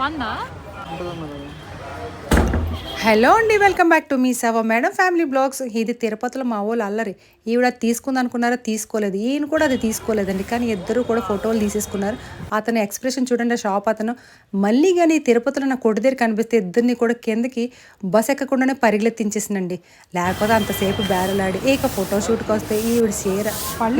బాగుందా? హలో అండి welcome back to మీ సవ మేడం ఫ్యామిలీ బ్లాగ్స్. ఇది తిరుపతిలో మా వాళ్ళు అల్లరి. ఈవిడ తీసుకుంది అనుకున్నారా తీసుకోలేదు. ఈయన కూడా అది తీసుకోలేదండి. కానీ ఇద్దరు కూడా ఫోటోలు తీసేసుకున్నారు. అతని ఎక్స్ప్రెషన్ చూడండి షాప్ అతను. మళ్ళీ కానీ తిరుపతిలో నా కొడి దగ్గర కనిపిస్తే ఇద్దరిని కూడా కిందకి బస్ ఎక్కకుండానే పరిగెత్తించేసినండి లేకపోతే అంతసేపు బేరలాడి ఇక ఫోటో షూట్కి వస్తే ఈవిడ చీర.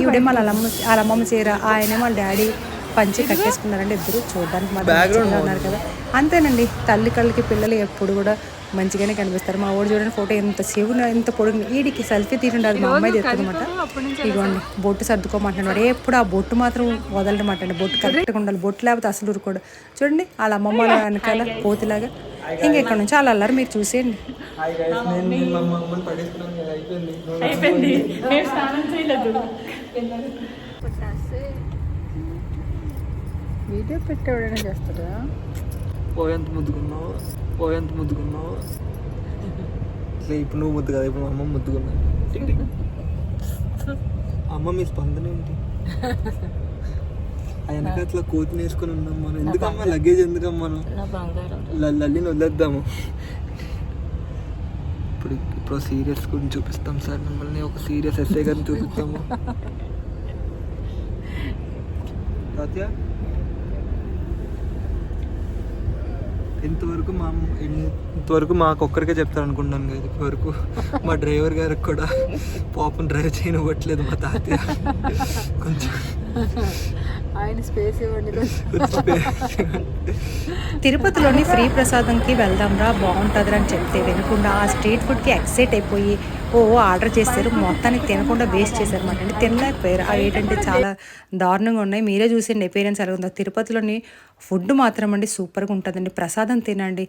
ఈవిడేమో వాళ్ళ అమ్మ వాళ్ళ అమ్మమ్మ చీర ఆయనేమో వాళ్ళ డాడీ. పంచి కట్టేసుకున్నారండి ఇద్దరు. చూడడానికి మాత్రం ఉన్నారు కదా. అంతేనండి తల్లి కళ్ళకి పిల్లలు ఎప్పుడు కూడా మంచిగానే కనిపిస్తారు. మా ఊరు చూడండి ఫోటో ఎంత సేవు ఎంత పొడుగు వీడికి సెల్ఫీ తీరండి అది మా అమ్మాయి తెస్తుందన్నమాట ఇదిగోండి బొట్టు సర్దుకోమంటున్నాడు. ఎప్పుడు ఆ బొట్టు మాత్రం వదలమాట అండి. బొట్టు కరెక్ట్గా ఉండాలి. బొట్టు లేకపోతే అసలు ఊరుకోడు. చూడండి వాళ్ళ అమ్మమ్మ వాళ్ళ వెనకాల కోతిలాగా ఇంకెక్కడ నుంచి అలా అల్లరి మీరు చూసేయండి. అయిపోయింది. వీడియో పెట్టేవాడైనా చేస్తాడా పోయేంత ముద్దుకున్నావు పోయేంత ముద్దుకున్నావు అసలు ఇప్పుడు నువ్వు ముద్దు కదా ఇప్పుడు మా అమ్మ ముద్దుకున్నా టిక్ టిక్. అమ్మ మీ స్పందన ఏంటి? ఆ వెనకాతల కోతి నేర్చుకుని ఉన్నాం మనం. ఎందుకమ్మా లగేజ్ ఎందుకమ్మా మనం లల్లిని వదిలేద్దాము. ఇప్పుడు ఇప్పుడు సీరియస్ గురించి చూపిస్తాం సార్. మిమ్మల్ని ఒక సీరియస్ ఎస్ఐ గారిని చూపిస్తాము తాత్య ఇంతవరకు మా ఇంతవరకు మాకు ఒక్కరికే చెప్తాను అనుకుంటాను కదా ఇప్పటివరకు. మా డ్రైవర్ గారికి కూడా పాపం డ్రైవ్ చేయనివ్వట్లేదు మా తాతయ్య. కొంచెం ఆయన స్పేస్ ఇవ్వండి తిరుపతిలోని ఫ్రీ ప్రసాదంకి వెళ్దాంరా బాగుంటుందిరా అని చెప్తే వినకుండా ఆ స్ట్రీట్ ఫుడ్కి ఎక్సైట్ అయిపోయి ఓ ఆర్డర్ చేశారు మొత్తానికి తినకుండా వేస్ట్ చేశారు అనమాట అంటే తినలేకపోయారు. అవి ఏంటంటే చాలా దారుణంగా ఉన్నాయి. మీరే చూసండి ఎపీరియన్స్ ఎలా ఉందో తిరుపతిలోని ఫుడ్ మాత్రం అండి సూపర్గా ఉంటుందండి ప్రసాదం తినండి.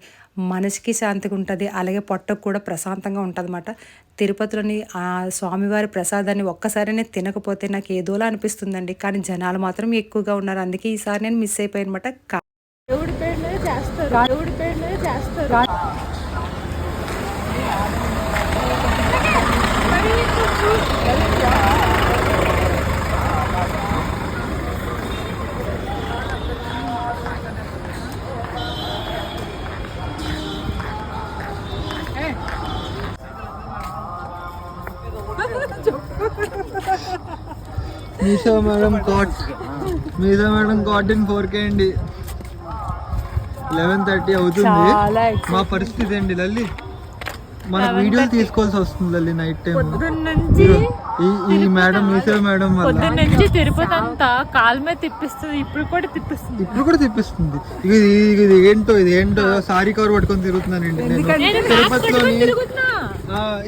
మనసుకి శాంతిగా ఉంటుంది అలాగే పొట్టకు కూడా ప్రశాంతంగా ఉంటుంది తిరుపతిలోని ఆ స్వామివారి ప్రసాదాన్ని ఒక్కసారినే తినకపోతే నాకు ఏదోలా అనిపిస్తుందండి. కానీ జనాలు మాత్రం ఎక్కువగా ఉన్నారు. అందుకే ఈసారి నేను మిస్ అయిపోయాను అనమాట దేవుడి చేస్తారు. దేవుడి చేస్తారు. Meesho madam cot Meesho madam cotton four K అండి. లెవెన్ థర్టీ అవుతుంది. మా పరిస్థితి ఏంటి లల్లి? మన వీడియోలు తీసుకోవాల్సి వస్తుంది లల్లి నైట్ టైం ఈ మేడం మీషో మేడం వల్ల. నుంచి తిరుపతి అంతా కాలు మీద తిప్పిస్తుంది ఇప్పుడు కూడా తిప్పిస్తుంది. ఇప్పుడు కూడా తెప్పిస్తుంది. ఇది ఇది ఏంటో ఇది ఏంటో సారీ కవర్ పట్టుకొని తిరుగుతున్నానండి నేను. తిరుపతిలోని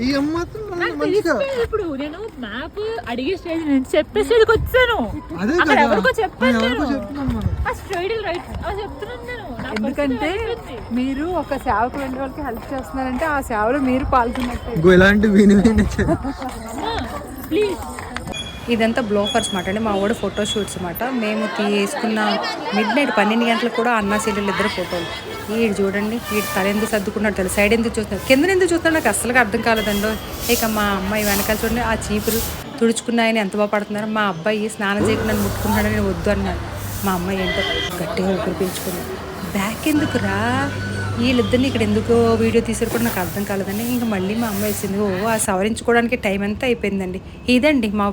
ఈ ఇప్పుడు నేను మ్యాప్ అడిగే స్టేజ్ నుంచి చెప్పే స్టేజ్కి వచ్చాను. అక్కడ ఎవరికో మనం ఆ స్ట్రైట్ రైట్ చెప్తున్నాను నేను. ఎందుకంటే. మీరు ఒక సేవకు వెళ్ళే వాళ్ళకి హెల్ప్ చేస్తున్నారంటే ఆ సేవలో మీరు పాల్గొన్నట్టే. ఇలాంటి విని ప్లీజ్ ఇదంతా బ్లోఫర్స్ మాట అండి. మా వాడు ఫోటో షూట్స్ అనమాట మేము తీసుకున్న మిడ్ నైట్ పన్నెండు గంటలకు కూడా అన్న సీరియల్ ఇద్దరు ఫోటోలు. వీడు చూడండి వీడు తల ఎందుకు సర్దుకున్నాడు తెలుసు. సైడ్ ఎందుకు చూస్తున్నాడు? కింద ఎందుకు చూస్తున్నాడు? నాకు అస్సలుగా అర్థం కాలేదండో. ఇక మా అమ్మాయి వెనకాల చూడండి ఆ చీపులు తుడుచుకున్నాయని ఎంత బాగుపడుతున్నారు మా అబ్బాయి స్నానం చేయకుండా నన్ను ముట్టుకున్నాడు నేను వద్దు అన్నాను మా అమ్మాయి ఏంటో గట్టిగా ఊపిరి పీల్చుకుంది. బ్యాక్ ఎందుకురా? వీళ్ళిద్దరిని ఇక్కడ ఎందుకు వీడియో తీసారు కూడా నాకు అర్థం కాలేదండి. ఇంకా మళ్ళీ మా అమ్మాయి వేసింది ఓ ఆ సవరించుకోవడానికి టైం అంతా అయిపోయిందండి. ఇదండి మా